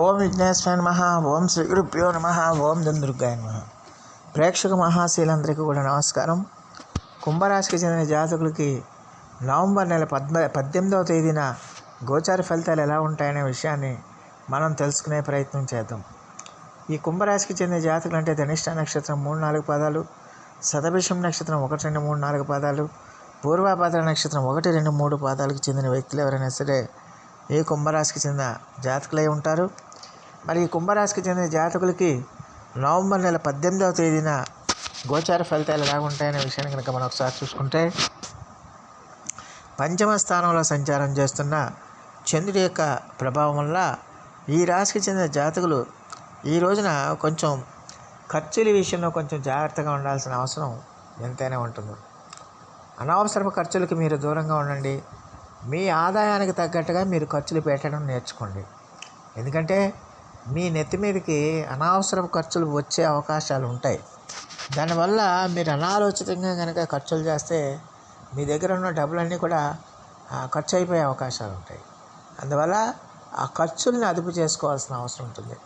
ఓం విఘ్నేశ్వర నమ ఓం శ్రీ గురుభ్యో నమ ఓం దుర్గాయ నమ. ప్రేక్షక మహాశీలందరికీ కూడా నమస్కారం. కుంభరాశికి చెందిన జాతకులకి నవంబర్ నెల పద్మ పద్దెనిమిదవ తేదీన గోచార ఫలితాలు ఎలా ఉంటాయనే విషయాన్ని మనం తెలుసుకునే ప్రయత్నం చేద్దాం. ఈ కుంభరాశికి చెందిన జాతకులు అంటే ధనిష్ట నక్షత్రం మూడు నాలుగు పాదాలు శతభిషం నక్షత్రం ఒకటి రెండు మూడు నాలుగు పాదాలు పూర్వాపాద నక్షత్రం ఒకటి రెండు మూడు పాదాలకు చెందిన వ్యక్తులు ఎవరైనా సరే ఏ కుంభరాశికి చెందిన జాతకులై ఉంటారు? మరి ఈ కుంభరాశికి చెందిన జాతకులకి నవంబర్ నెల పద్దెనిమిదవ తేదీన గోచార ఫలితాలు ఎలా ఉంటాయనే విషయాన్ని కనుక మనం ఒకసారి చూసుకుంటే పంచమ స్థానంలో సంచారం చేస్తున్న చంద్రుడి యొక్క ప్రభావం వల్ల ఈ రాశికి చెందిన జాతకులు ఈ రోజున కొంచెం ఖర్చుల విషయంలో కొంచెం జాగ్రత్తగా ఉండాల్సిన అవసరం ఎంతైనా ఉంటుంది. అనవసరపు ఖర్చులకి మీరు దూరంగా ఉండండి. మీ ఆదాయానికి తగ్గట్టుగా మీరు ఖర్చులు పెట్టడం నేర్చుకోండి. ఎందుకంటే మీ నెత్తి మీదకి అనవసర ఖర్చులు వచ్చే అవకాశాలు ఉంటాయి. దానివల్ల మీరు అనాలోచితంగా కనుక ఖర్చులు చేస్తే మీ దగ్గర ఉన్న డబ్బులన్నీ కూడా ఖర్చు అయిపోయే అవకాశాలు ఉంటాయి. అందువల్ల ఆ ఖర్చుల్ని అదుపు చేసుకోవాల్సిన అవసరం ఉంటుంది.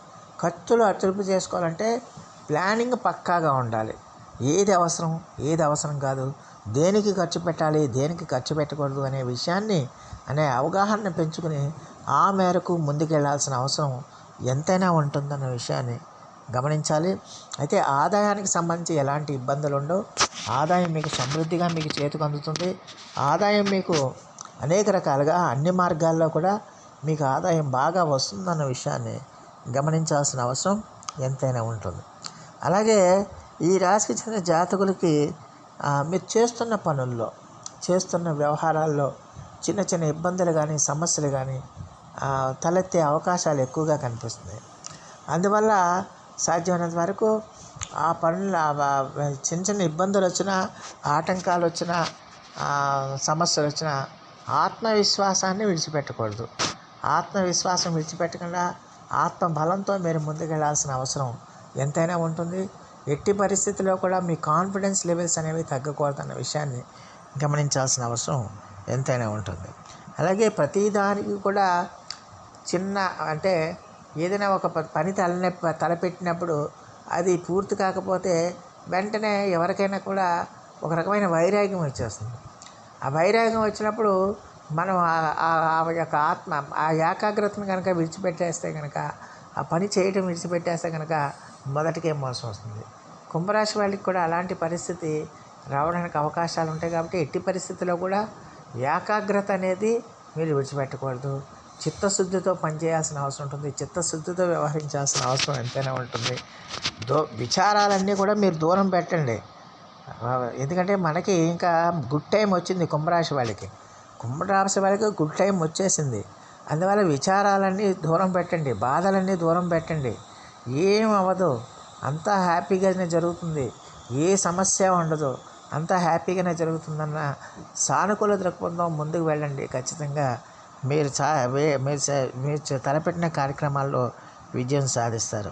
ఖర్చులు అదుపు చేసుకోవాలంటే ప్లానింగ్ పక్కాగా ఉండాలి. ఏది అవసరం? ఏది అవసరం కాదు. దేనికి ఖర్చు పెట్టాలి? దేనికి ఖర్చు పెట్టకూడదు అనే విషయాన్ని అనే అవగాహన పెంచుకుని ఆ మేరకు ముందుకెళ్ళాల్సిన అవసరం ఎంతైనా ఉంటుందన్న విషయాన్ని గమనించాలి. అయితే ఆదాయానికి సంబంధించి ఎలాంటి ఇబ్బందులు ఉండవు ఆదాయం మీకు సమృద్ధిగా మీకు చేతికి అందుతుంది. ఆదాయం మీకు అనేక రకాలుగా అన్ని మార్గాల్లో కూడా మీకు ఆదాయం బాగా వస్తుందన్న విషయాన్ని గమనించాల్సిన అవసరం ఎంతైనా ఉంటుంది. అలాగే ఈ రాశికి చెందిన జాతకులకి మీరు చేస్తున్న పనుల్లో చేస్తున్న వ్యవహారాల్లో చిన్న చిన్న ఇబ్బందులు కానీ సమస్యలు కానీ తలెత్తే అవకాశాలు ఎక్కువగా కనిపిస్తున్నాయి. అందువల్ల సాధ్యమైనంత వరకు ఆ పనులు చిన్న చిన్న ఇబ్బందులు వచ్చినా ఆటంకాలు వచ్చినా సమస్యలు వచ్చినా ఆత్మవిశ్వాసాన్ని విడిచిపెట్టకూడదు. ఆత్మవిశ్వాసం విడిచిపెట్టకుండా ఆత్మ బలంతో మీరు ముందుకెళ్ళాల్సిన అవసరం ఎంతైనా ఉంటుంది. ఎట్టి పరిస్థితిలో కూడా మీ కాన్ఫిడెన్స్ లెవెల్స్ అనేవి తగ్గకూడదన్న విషయాన్ని గమనించాల్సిన అవసరం ఎంతైనా ఉంటుంది. అలాగే ప్రతి దానికి కూడా చిన్న అంటే ఏదైనా ఒక పని తలనే తలపెట్టినప్పుడు అది పూర్తి కాకపోతే వెంటనే ఎవరికైనా కూడా ఒక రకమైన వైరాగ్యం వచ్చేస్తుంది. ఆ వైరాగ్యం వచ్చినప్పుడు మనం ఆ- ఆ యొక్క ఆత్మ ఆ ఏకాగ్రతను కనుక విడిచిపెట్టేస్తే కనుక ఆ పని చేయటం విడిచిపెట్టేస్తే కనుక మొదటికే మోసం వస్తుంది. కుంభరాశి వాళ్ళకి కూడా అలాంటి పరిస్థితి రావడానికి అవకాశాలు ఉంటాయి కాబట్టి ఎట్టి పరిస్థితిలో కూడా ఏకాగ్రత అనేది మీరు విడిచిపెట్టకూడదు. చిత్తశుద్ధితో పనిచేయాల్సిన అవసరం ఉంటుంది. చిత్తశుద్ధితో వ్యవహరించాల్సిన అవసరం ఎంతైనా ఉంటుంది. దో విచారాలన్నీ కూడా మీరు దూరం పెట్టండి. ఎందుకంటే మనకి ఇంకా గుడ్ టైం వచ్చింది కుంభరాశి వాళ్ళకి. కుంభరాశి వాళ్ళకి గుడ్ టైం వచ్చేసింది. అందువల్ల విచారాలన్నీ దూరం పెట్టండి. బాధలన్నీ దూరం పెట్టండి. ఏం అవ్వదు అంతా హ్యాపీగానే జరుగుతుంది. ఏ సమస్య ఉండదు. అంతా హ్యాపీగానే జరుగుతుందన్న సానుకూల దృక్పథం ముందుకు వెళ్ళండి. ఖచ్చితంగా మీరు చా వే- మీరు మీరు తలపెట్టిన కార్యక్రమాల్లో విజయం సాధిస్తారు.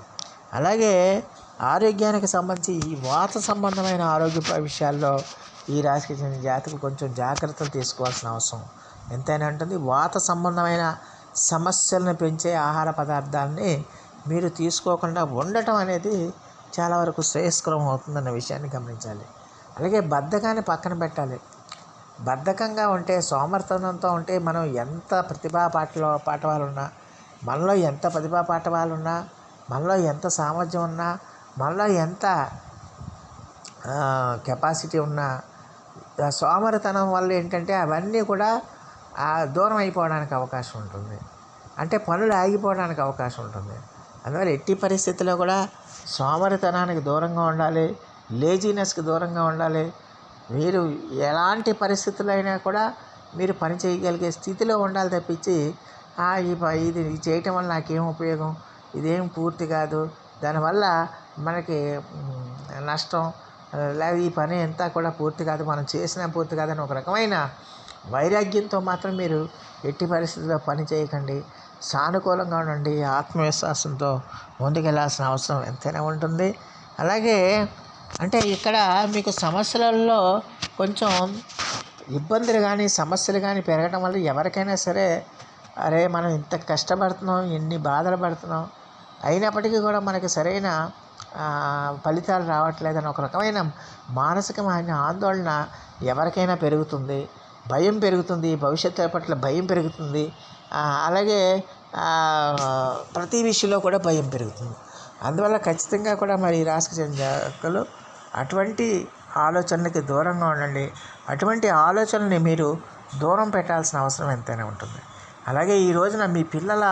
అలాగే ఆరోగ్యానికి సంబంధించి ఈ వాత సంబంధమైన ఆరోగ్య విషయాల్లో ఈ రాశికి చెందిన జాతకులు కొంచెం జాగ్రత్తలు తీసుకోవాల్సిన అవసరం. ఎంతైనా ఉంటుంది. వాత సంబంధమైన సమస్యలను పెంచే ఆహార పదార్థాలని మీరు తీసుకోకుండా ఉండటం అనేది చాలా వరకు శ్రేయస్కరం అవుతుందన్న విషయాన్ని గమనించాలి. అలాగే బద్ధకాన్ని పక్కన పెట్టాలి. బద్ధకంగా ఉంటే సోమర్థనంతో ఉంటే మనం ఎంత ప్రతిభా పాటలో పాటవాలున్నా మనలో ఎంత ప్రతిభా పాఠవాలు మనలో ఎంత సామర్థ్యం ఉన్నా మనలో ఎంత కెపాసిటీ ఉన్నా సోమరితనం వల్ల ఏంటంటే అవన్నీ కూడా దూరం అయిపోవడానికి అవకాశం ఉంటుంది. అంటే పనులు ఆగిపోవడానికి అవకాశం ఉంటుంది. అందువల్ల ఎట్టి పరిస్థితుల్లో కూడా సోమరితనానికి దూరంగా ఉండాలి లేజీనెస్కి దూరంగా ఉండాలి. మీరు ఎలాంటి పరిస్థితులు అయినా కూడా మీరు పని చేయగలిగే స్థితిలో ఉండాలి తప్పించి "ఆ, ఈ ప- ఇది చేయటం వల్ల నాకేం ఉపయోగం? ఇదేం పూర్తి కాదు. దానివల్ల మనకి నష్టం లేదా ఈ పని అంతా కూడా పూర్తి కాదు మనం చేసినా పూర్తి కాదని ఒక రకమైన వైరాగ్యంతో మాత్రం మీరు ఎట్టి పరిస్థితుల్లో పని చేయకండి. సానుకూలంగా ఉండండి ఆత్మవిశ్వాసంతో ముందుకెళ్ళాల్సిన అవసరం ఎంతైనా ఉంటుంది. అలాగే అంటే ఇక్కడ మీకు సమస్యలలో కొంచెం ఇబ్బందులు కానీ సమస్యలు కానీ పెరగడం వల్ల ఎవరికైనా సరే అరే మనం ఇంత కష్టపడుతున్నాం ఎన్ని బాధలు పడుతున్నాం అయినప్పటికీ కూడా మనకి సరైన ఫలితాలు రావట్లేదని ఒక రకమైన మానసికమైన ఆందోళన ఎవరికైనా పెరుగుతుంది. భయం పెరుగుతుంది భవిష్యత్తు పట్ల భయం పెరుగుతుంది. అలాగే ప్రతి విషయంలో కూడా భయం పెరుగుతుంది. అందువల్ల ఖచ్చితంగా కూడా మరి ఈ రాశికి చెందిన జాతకులు అటువంటి ఆలోచనలకి దూరంగా ఉండండి. అటువంటి ఆలోచనని మీరు దూరం పెట్టాల్సిన అవసరం ఎంతైనా ఉంటుంది. అలాగే ఈ రోజున మీ పిల్లల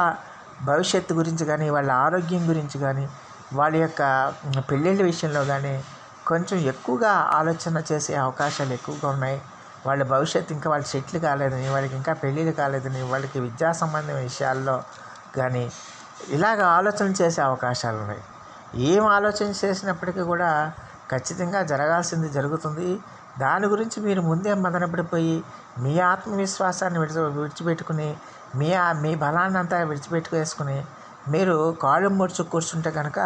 భవిష్యత్తు గురించి కానీ వాళ్ళ ఆరోగ్యం గురించి కానీ వాళ్ళ యొక్క పెళ్ళిళ్ళ విషయంలో కానీ కొంచెం ఎక్కువగా ఆలోచన చేసే అవకాశాలు ఎక్కువగా ఉన్నాయి. వాళ్ళ భవిష్యత్తు ఇంకా వాళ్ళు సెటిల్ కాలేదని వాళ్ళకి ఇంకా పెళ్ళిళ్ళు కాలేదని వాళ్ళకి విద్యా సంబంధం విషయాల్లో కానీ ఇలాగ ఆలోచన చేసే అవకాశాలు ఉన్నాయి. ఏం ఆలోచన చేసినప్పటికీ కూడా ఖచ్చితంగా జరగాల్సింది జరుగుతుంది. దాని గురించి మీరు ముందే మదనపడిపోయి మీ ఆత్మవిశ్వాసాన్ని విడిచి విడిచిపెట్టుకుని మీ మీ బలాన్ని అంతా విడిచిపెట్టుకునేసుకుని మీరు కాళ్ళు ముడుచు కూర్చుంటే కనుక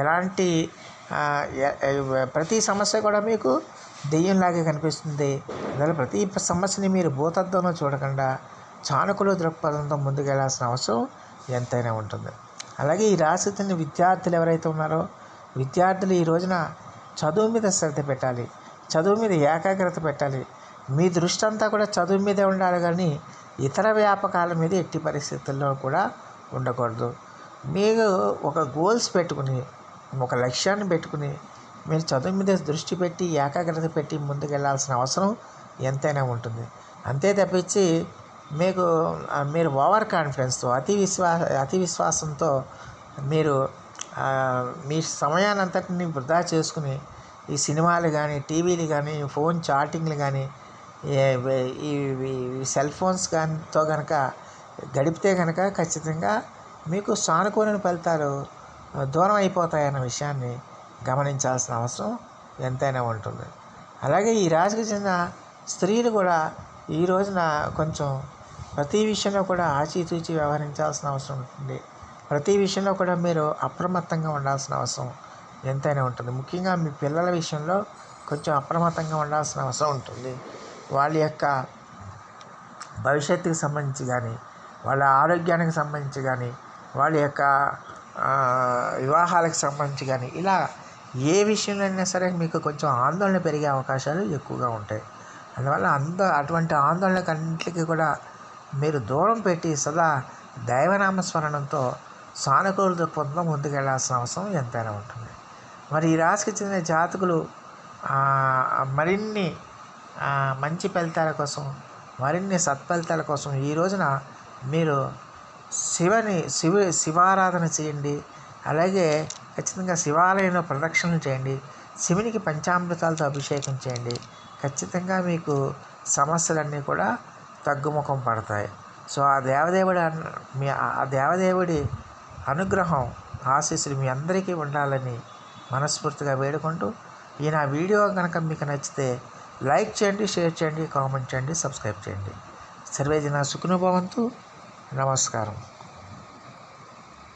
ఎలాంటి ప్రతి సమస్య కూడా మీకు దెయ్యంలాగే కనిపిస్తుంది. అందువల్ల ప్రతి సమస్యని మీరు భూతత్వంలో చూడకుండా చానుకుల దృక్పథంతో ముందుకెళ్ళాల్సిన అవసరం ఎంతైనా ఉంటుంది. అలాగే ఈ రాశి చెందిన విద్యార్థులు ఎవరైతే ఉన్నారో విద్యార్థులు ఈ రోజున చదువు మీద శ్రద్ధ పెట్టాలి. చదువు మీద ఏకాగ్రత పెట్టాలి. మీ దృష్టి అంతా కూడా చదువు మీదే ఉండాలి కానీ ఇతర వ్యాపకాల మీద ఎట్టి పరిస్థితుల్లో కూడా ఉండకూడదు. మీరు ఒక గోల్స్ పెట్టుకుని ఒక లక్ష్యాన్ని పెట్టుకుని మీరు చదువు మీద దృష్టి పెట్టి ఏకాగ్రత పెట్టి ముందుకెళ్ళాల్సిన అవసరం ఎంతైనా ఉంటుంది. అంతే తప్పించి మీకు మీరు ఓవర్ కాన్ఫిడెన్స్తో అతి విశ్వాస అతి విశ్వాసంతో మీరు మీ సమయానంతటిని వృధా చేసుకుని ఈ సినిమాలు కానీ టీవీలు కానీ ఫోన్ చాటింగ్లు కానీ ఈ సెల్ ఫోన్స్ కానితో కనుక గడిపితే కనుక ఖచ్చితంగా మీకు సానుకూల ఫలితాలు దూరం అయిపోతాయన్న విషయాన్ని గమనించాల్సిన అవసరం ఎంతైనా ఉంటుంది. అలాగే ఈ రాశికి చెందిన స్త్రీలు కూడా ఈ రోజున కొంచెం ప్రతి విషయంలో కూడా ఆచితూచి వ్యవహరించాల్సిన అవసరం ఉంటుంది. ప్రతి విషయంలో కూడా మీరు అప్రమత్తంగా ఉండాల్సిన అవసరం ఎంతైనా ఉంటుంది. ముఖ్యంగా మీ పిల్లల విషయంలో కొంచెం అప్రమత్తంగా ఉండాల్సిన అవసరం ఉంటుంది. వాళ్ళ యొక్క భవిష్యత్తుకు సంబంధించి కానీ వాళ్ళ ఆరోగ్యానికి సంబంధించి కానీ వాళ్ళ యొక్క వివాహాలకు సంబంధించి కానీ ఇలా ఏ విషయంలో అయినా సరే మీకు కొంచెం ఆందోళన పెరిగే అవకాశాలు ఎక్కువగా ఉంటాయి. అందువల్ల అంద అటువంటి ఆందోళన కంటికి కూడా మీరు దూరం పెట్టి సదా దైవనామ స్మరణంతో సానుకూల దృక్పథంలో ముందుకెళ్ళాల్సిన అవసరం ఎంతైనా ఉంటుంది. మరి ఈ రాశికి చెందిన జాతకులు మరిన్ని మంచి ఫలితాల కోసం మరిన్ని సత్ఫలితాల కోసం ఈ రోజున మీరు శివని శివ శివారాధన చేయండి. అలాగే ఖచ్చితంగా శివాలయంలో ప్రదక్షిణలు చేయండి. శివునికి పంచామృతాలతో అభిషేకం చేయండి. ఖచ్చితంగా మీకు సమస్యలన్నీ కూడా తగ్గుముఖం పడతాయి. సో ఆ దేవదేవుడి మీ ఆ దేవదేవుడి అనుగ్రహం ఆశీస్సులు మీ అందరికీ ఉండాలని మనస్ఫూర్తిగా వేడుకుంటూ ఈ నా వీడియో కనుక మీకు నచ్చితే లైక్ చేయండి షేర్ చేయండి కామెంట్ చేయండి సబ్స్క్రైబ్ చేయండి. సర్వేజన సుఖనుభవంతు నమస్కారం.